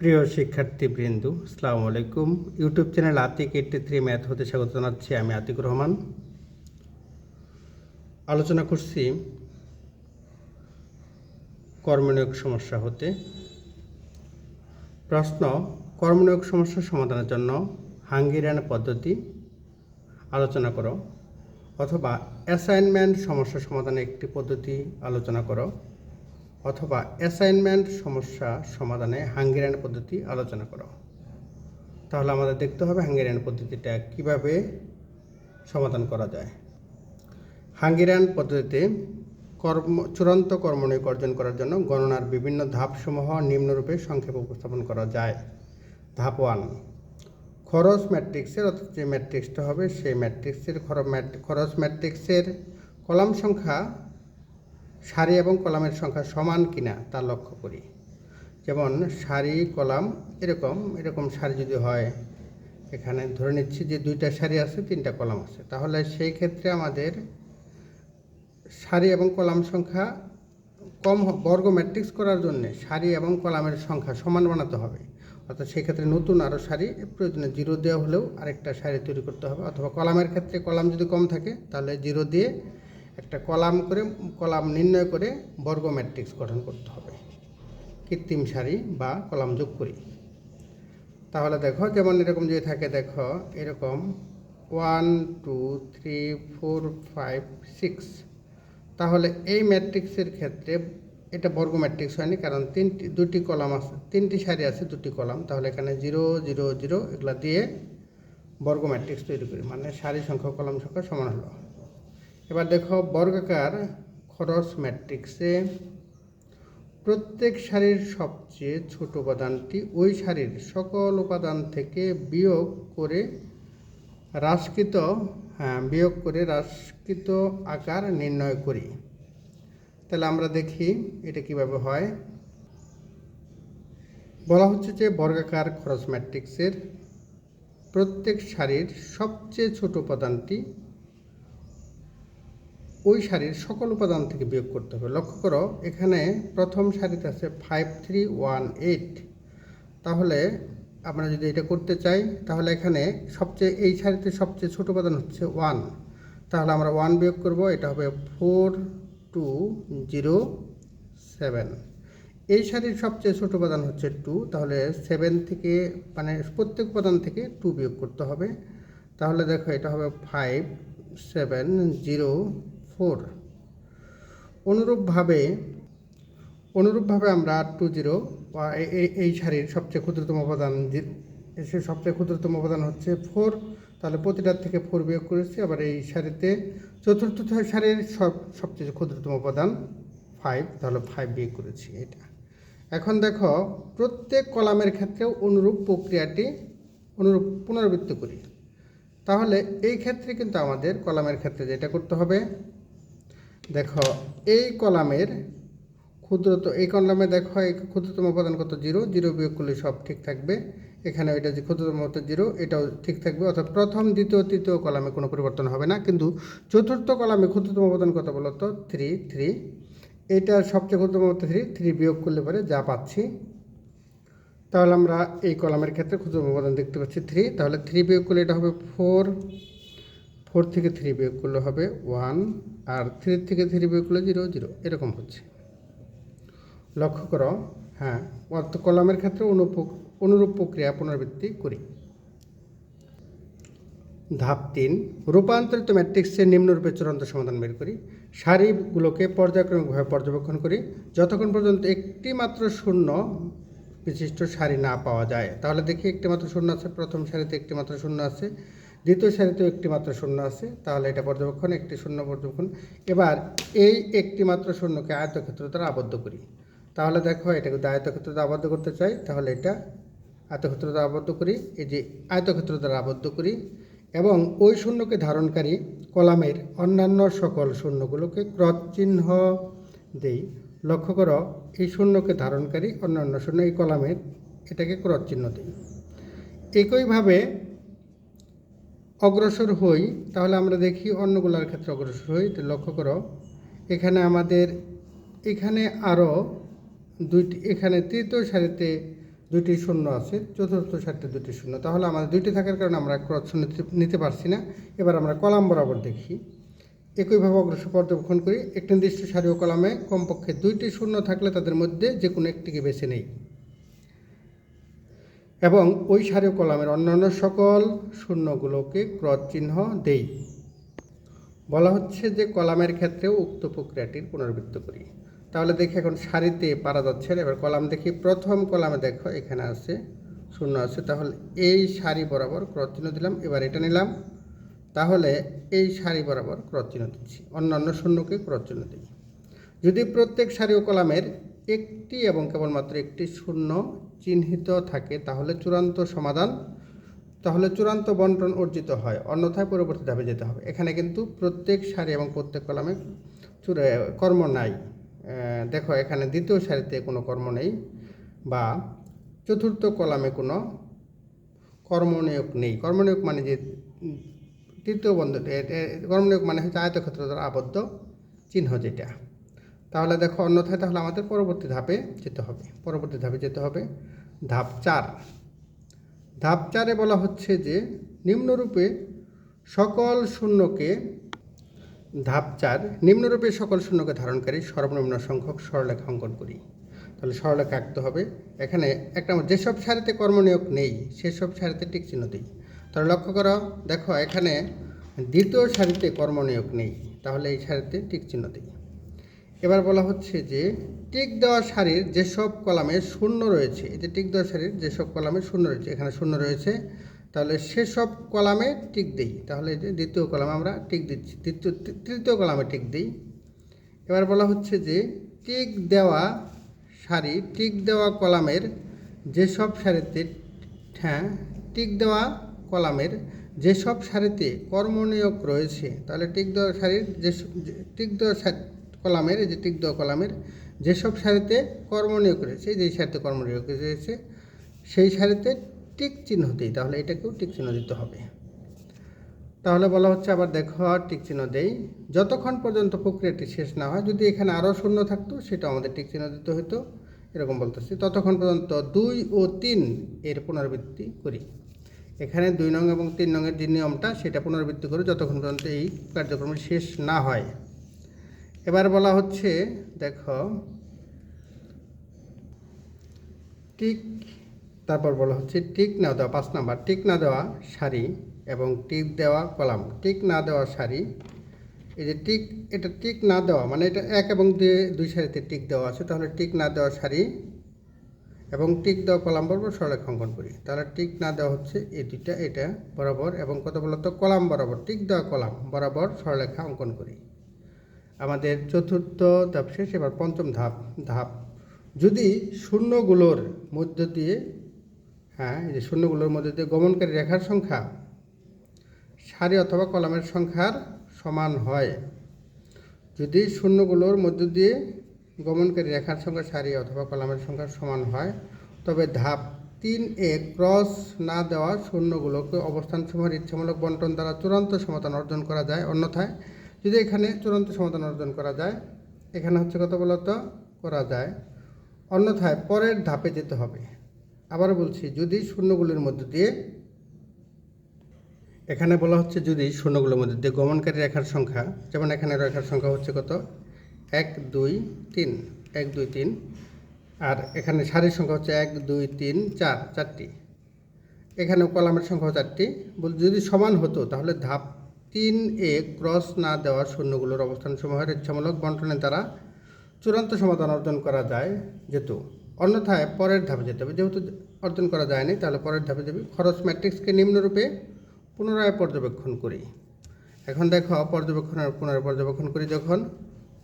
প্রিয় শিক্ষার্থীবৃন্দ, আসসালামু আলাইকুম। YouTube channel Atik eighty three math হতে স্বাগত জানাচ্ছি আমি আতিক রহমান। আলোচনা করছি কর্মনিয়োগ সমস্যা হতে। প্রশ্ন, কর্মনিয়োগ সমস্যা সমাধানের জন্য হাঙ্গেরিয়ান পদ্ধতি আলোচনা করো অথবা অ্যাসাইনমেন্ট সমস্যা সমাধানের একটি পদ্ধতি আলোচনা করো। অথবা অ্যাসাইনমেন্ট সমস্যা সমাধানে হাঙ্গেরিয়ান পদ্ধতি আলোচনা করো। তাহলে আমাদের দেখতে হবে হাঙ্গেরিয়ান পদ্ধতিটা কীভাবে সমাধান করা যায়। হাঙ্গেরিয়ান পদ্ধতিতে কর্ম, চূড়ান্ত কর্মনিয়োগ অর্জন করার জন্য গণনার বিভিন্ন ধাপসমূহ নিম্নরূপে সংক্ষেপে উপস্থাপন করা যায়। ধাপ ওয়ান খরচ ম্যাট্রিক্সের অর্থাৎ যে ম্যাট্রিক্সটা হবে সেই ম্যাট্রিক্সের খরচ ম্যাট্রিক্সের কলাম সংখ্যা সারি এবং কলামের সংখ্যা সমান কিনা তা লক্ষ্য করি। যেমন সারি, কলাম এরকম এরকম সারি যদি হয়, এখানে ধরে নিচ্ছি যে দুইটা সারি আছে, তিনটা কলাম আছে। তাহলে সেই ক্ষেত্রে আমাদের সারি এবং কলাম সংখ্যা কম বর্গ ম্যাট্রিক্স করার জন্য সারি এবং কলামের সংখ্যা সমান বানাতে হবে। অর্থাৎ সেক্ষেত্রে নতুন আরও সারি প্রয়োজনে জিরো দেওয়া হলেও আরেকটা সারি তৈরি করতে হবে। অথবা কলামের ক্ষেত্রে কলাম যদি কম থাকে, তাহলে জিরো দিয়ে একটা কলাম করে, কলাম নির্ণয় করে বর্গ ম্যাট্রিক্স গঠন করতে হবে। কৃত্রিম সারি বা কলাম যোগ করি। তাহলে দেখো, যেমন এরকম যদি থাকে, দেখো, এরকম one two three four five six তাহলে এই ম্যাট্রিক্সের ক্ষেত্রে এটা বর্গ ম্যাট্রিক্স হয়নি, কারণ তিনটি, দুটি কলাম আছে, তিনটি সারি আছে, দুটি কলাম। তাহলে এখানে জিরো জিরো জিরো এগুলা দিয়ে বর্গ ম্যাট্রিক্স তৈরি করি। মানে সারি সংখ্যা কলাম সংখ্যা সমান হলো। এবার দেখো বর্গাকার খরচ ম্যাট্রিক্সে প্রত্যেক সারির সবচেয়ে ছোট উপাদানটি ওই সারির সকল উপাদান থেকে বিয়োগ করে হ্রাসকৃত হ্যাঁ বিয়োগ করে হ্রাসকৃত আকার নির্ণয় করি। তাহলে আমরা দেখি এটা কীভাবে হয়। বলা হচ্ছে যে বর্গাকার খরচ ম্যাট্রিক্সের প্রত্যেক সারির সবচেয়ে ছোট উপাদানটি ওই সারির সকল উপাদান থেকে বিয়োগ করতে হবে। লক্ষ্য করো, এখানে প্রথম সারিতে আছে ফাইভ থ্রি ওয়ান এইট তাহলে আমরা যদি এটা করতে চাই, তাহলে এখানে সবচেয়ে, এই সারিতে সবচেয়ে ছোট উপাদান হচ্ছে ওয়ান তাহলে আমরা ওয়ান বিয়োগ করব, এটা হবে ফোর টু জিরো সেভেন এই সারির সবচেয়ে ছোট উপাদান হচ্ছে টু তাহলে সেভেন থেকে মানে প্রত্যেক উপাদান থেকে টু বিয়োগ করতে হবে। তাহলে দেখো, এটা হবে ফাইভ সেভেন জিরো ফোর। অনুরূপভাবে অনুরূপভাবে আমরা টু জিরো এই সারির সবচেয়ে ক্ষুদ্রতম উপাদান সে সবচেয়ে ক্ষুদ্রতম উপাদান হচ্ছে ফোর। তাহলে প্রতিটার থেকে ফোর বিয়োগ করেছি, আবার এই সারিতে চতুর্থ সারির সব, সবচেয়ে ক্ষুদ্রতম উপাদান ফাইভ। তাহলে ফাইভ বিয়োগ করেছি এটা। এখন দেখো, প্রত্যেক কলামের ক্ষেত্রেও অনুরূপ প্রক্রিয়াটি অনুরূপ পুনরাবৃত্তি করি। তাহলে এই ক্ষেত্রে কিন্তু আমাদের কলামের ক্ষেত্রে যেটা করতে হবে দেখো, এই কলামের ক্ষুদ্রত, এই কলামে দেখো, এই ক্ষুদ্রতম উপাদান কত? জিরো। জিরো বিয়োগ করলে সব ঠিক থাকবে। এখানে এটা যে ক্ষুদ্রতম হতো জিরো, এটাও ঠিক থাকবে। অর্থাৎ প্রথম, দ্বিতীয়, তৃতীয় কলামে কোনো পরিবর্তন হবে না। কিন্তু চতুর্থ কলামে ক্ষুদ্রতম উপাদান কত বলতো? Three three. এটার সবচেয়ে ক্ষুদ্রতম হতো থ্রি। থ্রি বিয়োগ করলে পরে যা পাচ্ছি। তাহলে আমরা এই কলামের ক্ষেত্রে ক্ষুদ্রতম উপাদান দেখতে পাচ্ছি থ্রি। তাহলে থ্রি বিয়োগ করলে এটা হবে ফোর। ফোর থেকে থ্রি বিয়োগ করলে হবে ওয়ান। আর থ্রি থেকে থ্রি বিয়োগ করলে জিরো জিরো এরকম হচ্ছে। লক্ষ্য করো হ্যাঁ অর্থ কলামের ক্ষেত্রে অনুরূপ প্রক্রিয়া পুনরাবৃত্তি করি। ধাপ তিন, রূপান্তরিত ম্যাট্রিক্সের নিম্নরূপে চূড়ান্ত সমাধান বের করি। সারিগুলোকে পর্যায়ক্রমিকভাবে পর্যবেক্ষণ করি, যতক্ষণ পর্যন্ত একটি মাত্র শূন্য বিশিষ্ট সারি না পাওয়া যায়। তাহলে দেখি একটি মাত্র শূন্য আছে, প্রথম সারিতে একটি মাত্র শূন্য আছে। দ্বিতীয় সারিতেও একটি মাত্র শূন্য আছে, তাহলে এটা পর্যবেক্ষণ, একটি শূন্য পর্যবেক্ষণ। এবার এই একটি মাত্র শূন্যকে আয়তক্ষেত্র দ্বারা আবদ্ধ করি। তাহলে দেখো, এটাকে যদি আয়তক্ষেত্র দ্বারা আবদ্ধ করতে চাই, তাহলে এটা আয়তক্ষেত্র দ্বারা আবদ্ধ করি, এই যে আয়তক্ষেত্র দ্বারা আবদ্ধ করি, এবং ওই শূন্যকে ধারণকারী কলামের অন্যান্য সকল শূন্যগুলোকে ক্রস চিহ্ন দেই। লক্ষ্য করো, এই শূন্যকে ধারণকারী অন্যান্য শূন্য, এই কলামের এটাকে ক্রস চিহ্ন দিই। একইভাবে অগ্রসর হই, তাহলে আমরা দেখি অন্যগুলোর ক্ষেত্রে অগ্রসর হই তো লক্ষ্য করো। এখানে আমাদের, এখানে আরও দুইটি, এখানে তৃতীয় সারিতে দুইটি শূন্য আছে, চতুর্থ সারিতে দুটি শূন্য। তাহলে আমাদের দুইটি থাকার কারণে আমরা ক্রস নিতে পারছি না। এবার আমরা কলাম বরাবর দেখি। একইভাবে অগ্রসর পর্যবেক্ষণ করি। একটি নির্দিষ্ট সারি ও কলামে কমপক্ষে দুইটি শূন্য থাকলে তাদের মধ্যে যে কোনো একটিকে বেছে নেই। এবং ওই সারি কলামের অন্যান্য সকল শূন্যগুলোকে ক্রস চিহ্ন দেই। বলা হচ্ছে যে কলামের ক্ষেত্রেও উক্ত প্রক্রিয়াটির পুনরাবৃত্ত করি। তাহলে দেখি এখন সারিতে পারা যাচ্ছে এবার কলাম দেখি, প্রথম কলামে দেখো, এখানে আছে, শূন্য আছে। তাহলে এই সারি বরাবর ক্রস চিহ্ন দিলাম, এবার এটা নিলাম। তাহলে এই সারি বরাবর ক্রস চিহ্ন দিচ্ছি, অন্যান্য শূন্যকে ক্রস চিহ্ন দিই। যদি প্রত্যেক সারি ও কলামের একটি এবং কেবলমাত্র একটি শূন্য চিহ্নিত থাকে, তাহলে চূড়ান্ত সমাধান, তাহলে চূড়ান্ত বন্টন অর্জিত হয়। অন্যথায় পরবর্তী ধাপে যেতে হবে। এখানে কিন্তু প্রত্যেক সারি এবং প্রত্যেক কলামে কর্ম নাই। দেখো, এখানে দ্বিতীয় সারিতে কোনো কর্ম নেই বা চতুর্থ কলামে কোনো কর্মনিয়োগ নেই। কর্মনিয়োগ মানে যে, তৃতীয় বন্ধ কর্মনিয়োগ মানে হচ্ছে আয়তক্ষেত্র দ্বারা আবদ্ধ চিহ্ন যেটা। তাহলে দেখো অন্যথায় তাহলে আমাদের পরবর্তী ধাপে যেতে হবে। পরবর্তী ধাপে যেতে হবে ধাপ চার। ধাপ চারে বলা হচ্ছে যে নিম্নরূপে সকল শূন্যকে ধাপ চার, নিম্নরূপে সকল শূন্যকে ধারণকারী সর্বনিম্ন সংখ্যক সরলেখা অঙ্কন করি। তাহলে সরলেখা আঁকতে হবে। এখানে একটা যেসব সারিতে কর্মনিয়োগ নেই, সেসব সারিতে টিক চিহ্ন দিই। তাহলে লক্ষ্য করো, দেখো এখানে দ্বিতীয় সারিতে কর্মনিয়োগ নেই, তাহলে এই সারিতে টিক চিহ্ন দিই। এবার বলা হচ্ছে যে টিক দেওয়া সারির যেসব কলামে শূন্য রয়েছে, এই যে টিক দেওয়া সারির যেসব কলামে শূন্য রয়েছে, এখানে শূন্য রয়েছে, তাহলে সেসব কলামে টিক দিই। তাহলে যে দ্বিতীয় কলামে আমরা টিক দিচ্ছি তৃতীয় তৃতীয় কলামে টিক দিই। এবার বলা হচ্ছে যে টিক দেওয়া সারি, টিক দেওয়া কলামের যেসব সারিতে হ্যাঁ টিক দেওয়া কলামের যেসব সারিতে কর্মনিয়োগ রয়েছে, তাহলে টিক দেওয়া সারির যে টিক দেওয়া কলামের, এই যে দেওয়া কলামের, যেসব সারিতে কর্মনিয়োগ রয়েছে, যেই সারিতে কর্মনিয়োগ রয়েছে, সেই সারিতে টিক চিহ্ন দিই, তাহলে এটাকেও টিক চিহ্ন দিতে হবে। তাহলে বলা হচ্ছে আবার দেখো টিক চিহ্ন দেই। যতক্ষণ পর্যন্ত প্রক্রিয়াটি শেষ না হয়, যদি এখানে আরও শূন্য থাকতো, সেটা আমাদের টিক চিহ্ন দিতে হতো, এরকম বলতেছি। ততক্ষণ পর্যন্ত দুই ও তিন এর পুনরাবৃত্তি করি। এখানে দুই নং এবং তিন নংয়ের যে নিয়মটা, সেটা পুনরাবৃত্তি করি যতক্ষণ পর্যন্ত এই কার্যক্রম শেষ না হয়। এবার বলা হচ্ছে, দেখো, টিক, তারপর বলা হচ্ছে টিক না দেওয়া, পাঁচ নাম্বার, টিক না দেওয়া শাড়ি এবং টিক দেওয়া কলাম। টিক না দেওয়া শাড়ি, এই যে টিক, এটা টিক না দেওয়া মানে এটা এক এবং দুই দুই সারিতে টিক দেওয়া আছে, তাহলে টিক না দেওয়া শাড়ি এবং টিক দেওয়া কলাম বরাবর সরলেখা অঙ্কন করি। তাহলে টিক না দেওয়া হচ্ছে এই দুইটা, এটা বরাবর এবং কত বলতো? কলাম বরাবর, টিক দেওয়া কলাম বরাবর সরলেখা অঙ্কন করি। আমাদের চতুর্থ ধাপ শেষ, এবার পঞ্চম ধাপ ধাপ। যদি শূন্যগুলোর মধ্য দিয়ে হ্যাঁ এই যে শূন্যগুলোর মধ্যে দিয়ে গমনকারী রেখার সংখ্যা, সারি অথবা কলামের সংখ্যার সমান হয়। যদি শূন্যগুলোর মধ্য দিয়ে গমনকারী রেখার সংখ্যা সারি অথবা কলামের সংখ্যার সমান হয়, তবে ধাপ তিন এ ক্রস না দেওয়া শূন্যগুলোকে অবস্থান সমূহের ইচ্ছামূলক বন্টন দ্বারা চূড়ান্ত সমাধান অর্জন করা যায়। অন্যথায় যদি এখানে চূড়ান্ত সমাধান অর্জন করা যায়, এখানে হচ্ছে কত বলতো? করা যায়। অন্যথায় পরের ধাপে যেতে হবে। আবার বলছি, যদি শূন্যগুলির মধ্য দিয়ে, এখানে বলা হচ্ছে যদি শূন্যগুলোর মধ্যে দিয়ে গমনকারী রেখার সংখ্যা, যেমন এখানে রেখার সংখ্যা হচ্ছে কত? এক, দুই, তিন। এক, দুই, তিন। আর এখানে সারির সংখ্যা হচ্ছে এক, দুই, তিন, চার, চারটি। এখানে কলামের সংখ্যা চারটি। যদি সমান হতো, তাহলে ধাপ তিন এ ক্রস না দেওয়া শূন্যগুলোর অবস্থান সমূহের ইচ্ছামূলক বন্টনের দ্বারা চূড়ান্ত সমাধান অর্জন করা যায় যেহেতু। অন্যথায় পরের ধাপে যেতে হবে। যেহেতু অর্জন করা যায়নি, তাহলে পরের ধাপে যাবে খরচ ম্যাট্রিক্সকে নিম্নরূপে পুনরায় পর্যবেক্ষণ করি। এখন দেখো পর্যবেক্ষণের, পুনরায় পর্যবেক্ষণ করি যখন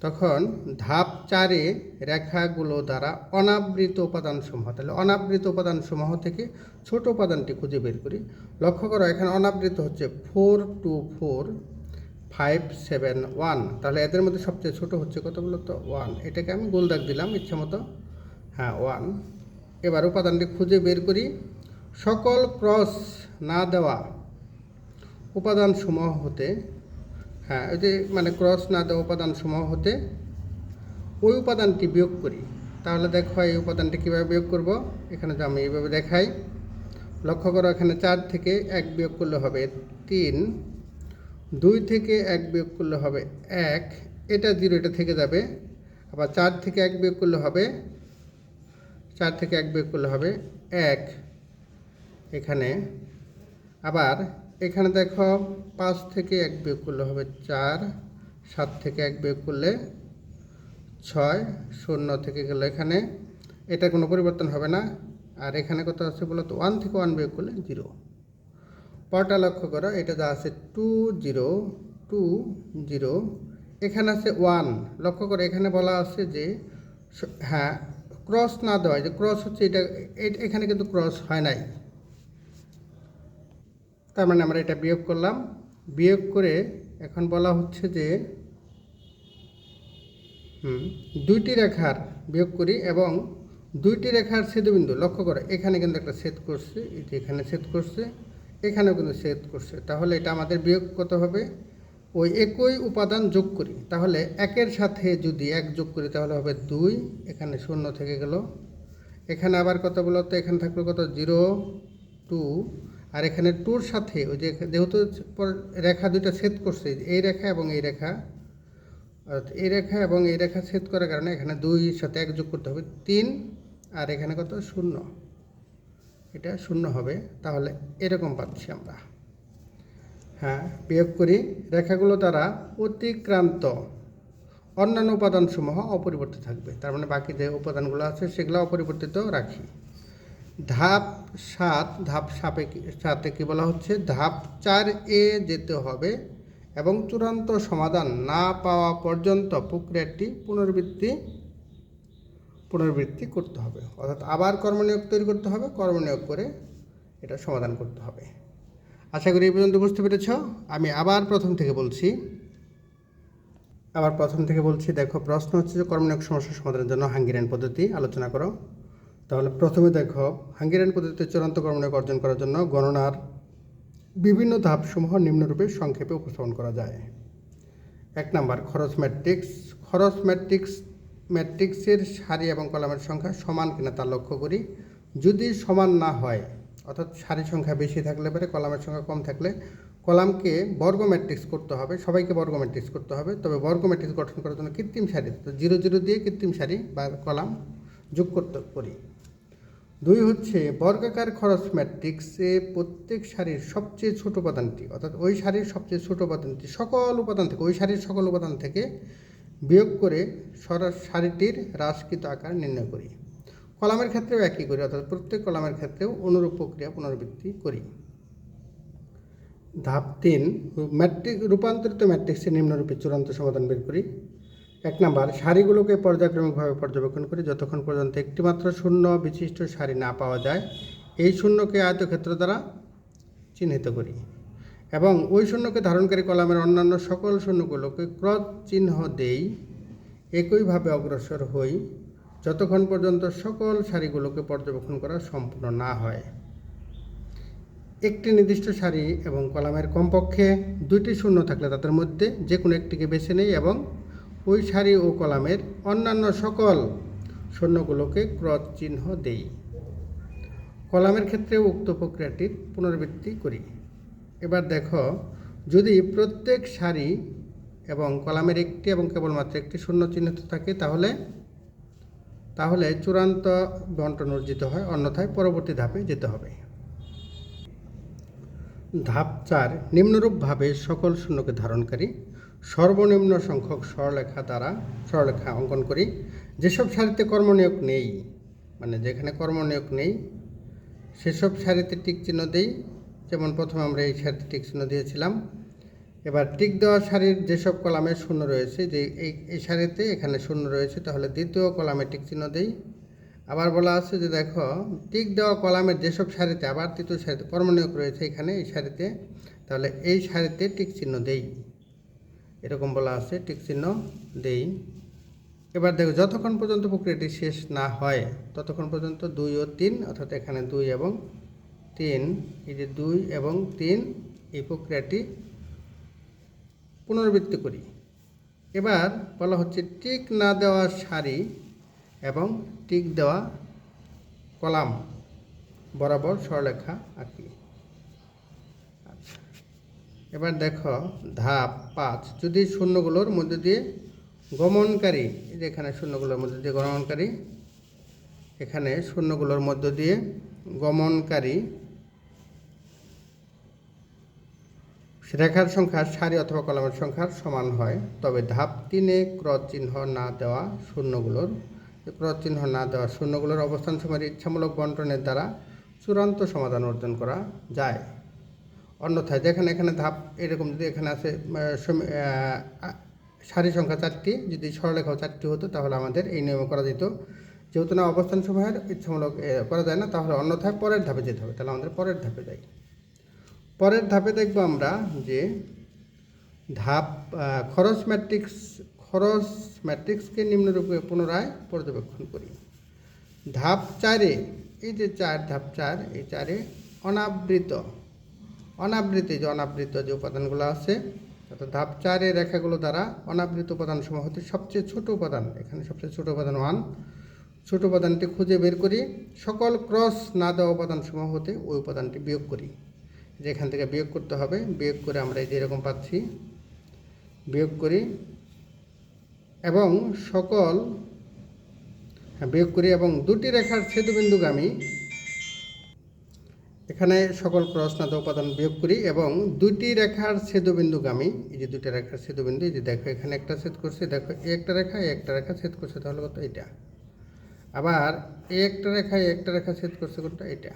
তখন ধাপ চারে রেখাগুলো দ্বারা অনাবৃত উপাদানসমূহ, তাহলে অনাবৃত উপাদানসমূহ থেকে ছোট উপাদানটি খুঁজে বের করি। লক্ষ্য করো, এখানে অনাবৃত হচ্ছে four two four, five seven one, তাহলে এদের মধ্যে সবচেয়ে ছোট হচ্ছে কত বলতো? ওয়ান। এটাকে আমি গোল দাগ দিলাম, ইচ্ছা মতো। হ্যাঁ ওয়ান। এবার উপাদানটি খুঁজে বের করি। সকল ক্রস না দেওয়া উপাদান সমূহ হতে হ্যাঁ ওই যে মানে ক্রস না দেওয়া উপাদান সমূহ হতে ওই উপাদানটি বিয়োগ করি। তাহলে দেখো এই উপাদানটি কীভাবে বিয়োগ করব? এখানে যে আমি এইভাবে দেখাই। লক্ষ্য করো, এখানে চার থেকে এক বিয়োগ করলে হবে তিন, দুই থেকে এক বিয়োগ করলে হবে এক, এটা জিরো, এটা থেকে যাবে। আবার চার থেকে এক বিয়োগ করলে হবে, চার থেকে এক বিয়োগ করলে হবে এক। এখানে আবার এখানে দেখো পাঁচ থেকে এক বিয়োগ করলে হবে চার, সাত থেকে এক বিয়োগ করলে ছয়, শূন্য থেকে গেল এখানে। এটা কোনো পরিবর্তন হবে না। আর এখানে কত আছে বলো তো? ওয়ান থেকে ওয়ান বিয়োগ করলে জিরো পরটা লক্ষ্য করো, এটা যা আছে টু জিরো টু জিরো এখানে আছে ওয়ান লক্ষ্য করো, এখানে বলা আছে যে হ্যাঁ ক্রস না দেওয়া যে ক্রস হচ্ছে এটা এখানে কিন্তু ক্রস হয় নাই। তার মানে আমরা এটা বিয়োগ করলাম। বিয়োগ করে এখন বলা হচ্ছে যে দুইটি রেখার বিয়োগ করি এবং দুইটি রেখার ছেদবিন্দু লক্ষ্য করো, এখানে কিন্তু একটা ছেদ করছে যে এখানে ছেদ করছে, এখানেও কিন্তু ছেদ করছে। তাহলে এটা আমাদের বিয়োগ কত হবে? ওই একই উপাদান যোগ করি। তাহলে একের সাথে যদি এক যোগ করি তাহলে হবে দুই, এখানে শূন্য থেকে গেল। এখানে আবার কত বলতো? এখানে থাকল কত? জিরো, টু আর এখানে টুর সাথে, ওই যে যেহেতু রেখা দুইটা ছেদ করছে, এই রেখা এবং এই রেখা এই রেখা এবং এই রেখা ছেদ করার কারণে এখানে দুই সাথে এক যোগ করতে হবে, তিন, আর এখানে কত? শূন্য। এটা শূন্য হবে, তাহলে এরকম পাচ্ছি আমরা। হ্যাঁ বিয়োগ করি। রেখাগুলো দ্বারা অতিক্রান্ত অন্যান্য উপাদানসমূহ অপরিবর্তিত থাকবে। তার মানে বাকি যে উপাদানগুলো আছে, সেগুলো অপরিবর্তিত রাখি। ধাপ সাত, ধাপ সাপে সাতে কি বলা হচ্ছে। ধাপ চার এ যেতে হবে এবং চূড়ান্ত সমাধান না পাওয়া পর্যন্ত প্রক্রিয়াটি পুনরাবৃত্তি পুনরাবৃত্তি করতে হবে। অর্থাৎ আবার কর্মনিয়োগ তৈরি করতে হবে, কর্মনিয়োগ করে এটা সমাধান করতে হবে। আশা করি এই পর্যন্ত বুঝতে পেরেছ। আমি আবার প্রথম থেকে বলছি, আবার প্রথম থেকে বলছি, দেখো প্রশ্ন হচ্ছে যে কর্মনিয়োগ সমস্যার সমাধানের জন্য হাঙ্গেরিয়ান পদ্ধতি, আলোচনা করো। তাহলে প্রথমে দেখো, হাঙ্গেরিয়ান পদ্ধতিতে চূড়ান্ত কর্মনিয়োগ অর্জন করার জন্য গণনার বিভিন্ন ধাপসমূহ নিম্নরূপে সংক্ষেপে উপস্থাপন করা যায়। এক নাম্বার, খরচ ম্যাট্রিক্স। খরচ ম্যাট্রিক্স, ম্যাট্রিক্সের সারি এবং কলামের সংখ্যা সমান কিনা তা লক্ষ্য করি। যদি সমান না হয়, অর্থাৎ সারি সংখ্যা বেশি থাকলে পরে কলামের সংখ্যা কম থাকলে কলামকে বর্গ ম্যাট্রিক্স করতে হবে, সবাইকে বর্গ ম্যাট্রিক্স করতে হবে। তবে বর্গ ম্যাট্রিক্স গঠন করার জন্য কৃত্রিম সারি, তো জিরো জিরো দিয়ে কৃত্রিম সারি বা কলাম যোগ করতে করি। দুই হচ্ছে বর্গাকার খরচ ম্যাট্রিক্সে প্রত্যেক সারির সবচেয়ে ছোট উপাদানটি, অর্থাৎ ওই সারির সবচেয়ে ছোট উপাদানটি, সকল উপাদান থেকে, ওই সারির সকল উপাদান থেকে বিয়োগ করে সরা, সারিটির হ্রাসকৃত আকার নির্ণয় করি। কলামের ক্ষেত্রেও একই করি, অর্থাৎ প্রত্যেক কলামের ক্ষেত্রেও অনুরূপ প্রক্রিয়া পুনরাবৃত্তি করি। ধাপ তিন ম্যাট্রিক রূপান্তরিত ম্যাট্রিক্সের নিম্নরূপে চূড়ান্ত সমাধান বের করি। এক নাম্বার সারিগুলোকে পর্যায়ক্রমিকভাবে পর্যবেক্ষণ করি যতক্ষণ পর্যন্ত একটিমাত্র শূন্য বিশিষ্ট সারি না পাওয়া যায়, এই শূন্যকে আয়তক্ষেত্র দ্বারা চিহ্নিত করি এবং ওই শূন্যকে ধারণকারী কলামের অন্যান্য সকল শূন্যগুলোকে ক্রস চিহ্ন দেই, একইভাবে অগ্রসর হই যতক্ষণ পর্যন্ত সকল সারিগুলোকে পর্যবেক্ষণ করা সম্পূর্ণ না হয়। একটি নির্দিষ্ট সারি এবং কলামের কমপক্ষে দুইটি শূন্য থাকলে তাদের মধ্যে যে কোনো একটিকে বেছে নেই এবং ওই সারি ও কলামের অন্যান্য সকল শূন্যগুলোকে ক্রস চিহ্ন দেই। কলামের ক্ষেত্রে উক্ত প্রক্রিয়াটির পুনরাবৃত্তি করি। এবার দেখো, যদি প্রত্যেক সারি এবং কলামের একটি এবং কেবলমাত্র একটি শূন্য চিহ্নিত থাকে, তাহলে তাহলে চূড়ান্ত বন্টন অর্জিত হয়, অন্যথায় পরবর্তী ধাপে যেতে হবে। ধাপ চার, নিম্নরূপভাবে সকল শূন্যকে ধারণকারী সর্বনিম্ন সংখ্যক স্বরলেখা দ্বারা স্বরলেখা অঙ্কন করি। যেসব সারিতে কর্মনিয়োগ নেই মানে যেখানে কর্মনিয়োগ নেই, সেসব সারিতে টিক চিহ্ন দেই। যেমন প্রথমে আমরা এই সারিতে টিক চিহ্ন দিয়েছিলাম। এবার টিক দেওয়া সারির যেসব কলামে শূন্য রয়েছে, যে এই এই সারিতে এখানে শূন্য রয়েছে, তাহলে দ্বিতীয় কলামে টিক চিহ্ন দেই। আবার বলা আছে যে দেখো, টিক দেওয়া কলামের যেসব সারিতে, আবার তৃতীয় সারিতে কর্মনিয়োগ রয়েছে এখানে এই সারিতে, তাহলে এই সারিতে টিক চিহ্ন দেই। এরকম বলা আছে, টিক চিহ্ন দেই। এবার দেখো, যতক্ষণ পর্যন্ত প্রক্রিয়াটি শেষ না হয়, ততক্ষণ পর্যন্ত দুই ও তিন, অর্থাৎ এখানে দুই এবং তিন, এই যে দুই এবং তিন, এই প্রক্রিয়াটি পুনরাবৃত্তি করি। এবার বলা হচ্ছে টিক না দেওয়া সারি এবং টিক দেওয়া কলাম, বরাবর সরলেখা আঁকি। এবার দেখো, ধাপ পাঁচ। যদি শূন্যগুলোর মধ্যে দিয়ে গমনকারী এখানে শূন্যগুলোর মধ্যে দিয়ে গমনকারী, এখানে শূন্যগুলোর মধ্য দিয়ে গমনকারী, রেখার সংখ্যা সারি অথবা কলামের সংখ্যার সমান হয়। তবে ধাপ তিনে ক্রস চিহ্ন না দেওয়া শূন্যগুলোর ক্রস চিহ্ন না দেওয়া শূন্যগুলোর অবস্থান সময়ের ইচ্ছামূলক বন্টনের দ্বারা চূড়ান্ত সমাধান অর্জন করা যায়। অন্যথায় যেখানে এখানে ধাপ এরকম যদি এখানে আহ, সারি সংখ্যা চারটি যদি সরলেখাও চারটি হতো তাহলে আমাদের এই নিয়মে করা যেত। যেহেতু না অবস্থান সময়ের ইচ্ছামূলক করা যায় না তাহলে অন্যথায় পরের ধাপে যেতে হবে তাহলে আমাদের পরের ধাপে যাই। পরের ধাপে দেখব আমরা যে ধাপ খরচ ম্যাট্রিক্স খরচ ম্যাট্রিক্সকে নিম্নরূপে পুনরায় পর্যবেক্ষণ করি। ধাপ চারে এই যে চার ধাপ চার এই চারে অনাবৃত অনাবৃত যে অনাবৃত যে উপাদানগুলো আছে, অর্থাৎ ধাপ চারে রেখাগুলো দ্বারা অনাবৃত উপাদান সমূহ হতে সবচেয়ে ছোট উপাদান। এখানে সবচেয়ে ছোট উপাদান ওয়ান ছোট উপাদানটি খুঁজে বের করি, সকল ক্রস না দেওয়া উপাদান সমূহ হতে ওই উপাদানটি বিয়োগ করি। যে এখান থেকে বিয়োগ করতে হবে, বিয়োগ করে আমরা এই যে এরকম পাচ্ছি, বিয়োগ করি এবং সকল হ্যাঁ বিয়োগ করি এবং দুটি রেখার ছেদবিন্দুগামী এখানে সকল প্রশ্নাত উপাদান বিয়োগ করি এবং দুইটি রেখার ছেদবিন্দুগামী, এই যে দুটি রেখার ছেদবিন্দু, এই যে দেখো এখানে একটা ছেদ করছে, দেখো একটা রেখা একটা রেখা ছেদ করছে, তাহলে কত? এটা আবার একটা রেখা একটা রেখা ছেদ করছে কোনটা? এটা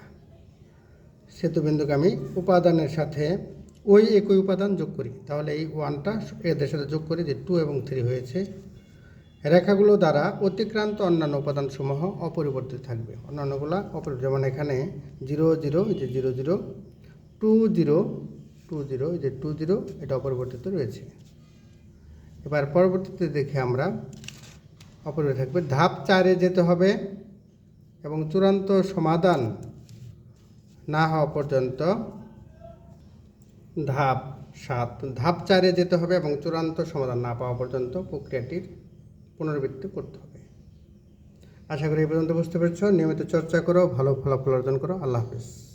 সেতুবিন্দুগামী উপাদানের সাথে ওই একই উপাদান যোগ করি। তাহলে এই ওয়ানটা এদের সাথে যোগ করি যে টু এবং থ্রি হয়েছে রেখাগুলো দ্বারা অতিক্রান্ত অন্যান্য উপাদানসমূহ অপরিবর্তিত থাকবে। অন্যান্যগুলো অপরিবর্তিত যেমন এখানে জিরো জিরো, এই যে zero zero, two zero two zero, এই যে টু জিরো, এটা অপরিবর্তিত রয়েছে। এবার পরবর্তীতে দেখে আমরা অপরিবর্তিত থাকবে। ধাপ চারে যেতে হবে এবং চূড়ান্ত সমাধান না হওয়া পর্যন্ত ধাপ সাত। ধাপ চারে যেতে হবে এবং চূড়ান্ত সমাধান না পাওয়া পর্যন্ত প্রক্রিয়াটির পুনরাবৃত্তি করতে হবে। আশা করি এই পর্যন্ত বুঝতে পেরেছ। নিয়মিত চর্চা করো, ভালো ফলাফল অর্জন করো। আল্লাহ হাফিজ।